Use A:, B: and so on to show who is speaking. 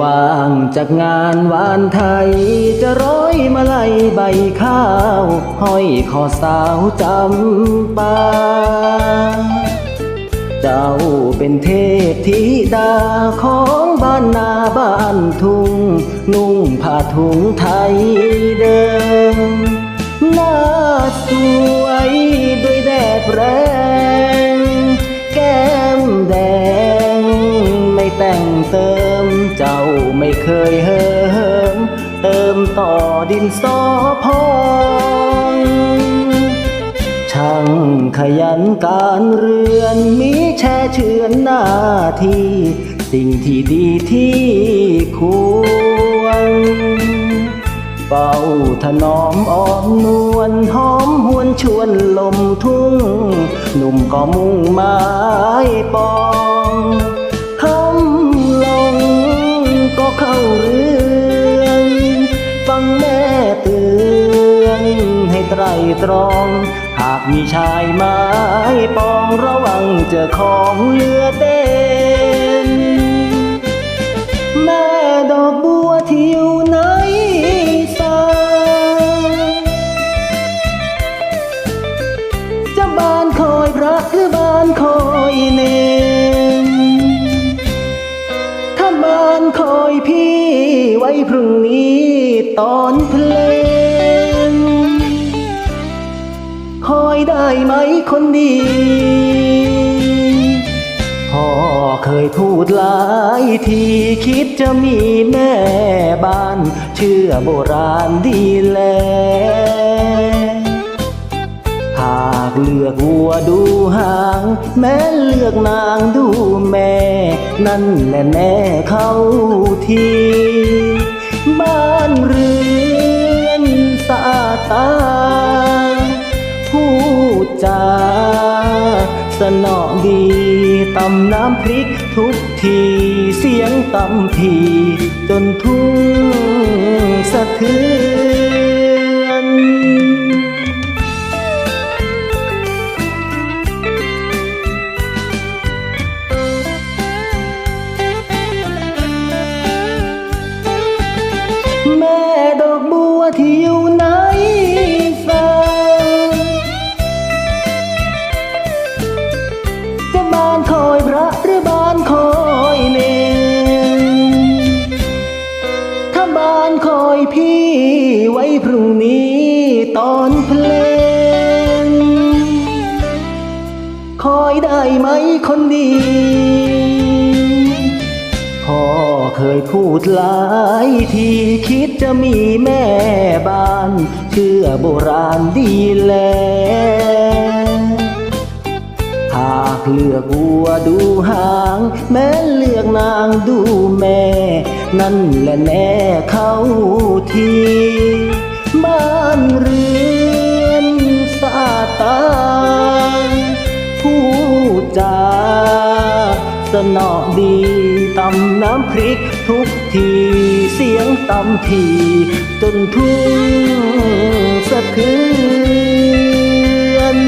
A: ว่างจากงานวานไทย จะร้อยมาลัยใบข้าว ห้อยคอสาวจำปา เจ้าเป็นเทพธิดาของบ้านนาบ้านทุ่ง นุ่งผ้าถุงไทยเดิมหน้าสวยด้วยแดดแรง เติมต่อดินสอพองช่างขยันการเรือนมีแช่เชือนหน้าที่ สิ่งที่ดีที่ควรเป่าถนอมอ้อมนวลหอมหวนชวนลมทุ่ง หนุ่มก็มุ่งไม้ปอง ให้ไตรตรอง หากมีชายไม้ปองระวังเจอของเลือเต้นแม่ดอกบัวที่อยู่ไหนสาจะบานคอยพระหรือบานคอยเนนถ้าบานคอยพี่ไว้พรุ่งนี้ตอนเพลง คอยได้ไหมคนดี พ่อเคยพูดหลายทีคิดจะมีแม่บ้าน เชื่อโบราณดีแลหากเลือกวัวดูหาง แม้เลือกนางดูแม่ นั่นแหละแน่เข้าที สนอดีตำน้ำพริกทุกที เสียงตำทีจนทุ่งสะเทือนแม่ดอกบัวที่อยู่ ตอนเพลง คอยได้ไหมคนดี พ่อเคยพูดหลายทีคิดจะมีแม่บ้าน เชื่อโบราณดีแล้วหากเลือกวัวดูหาง แม้เลือกนางดูแม่ นั่นแหละแน่เข้าทีานเรียนสาตานผู้จาสนอดีตำน้ำพริกทุกทีเสียงตำที จนทุ่งสะเทือน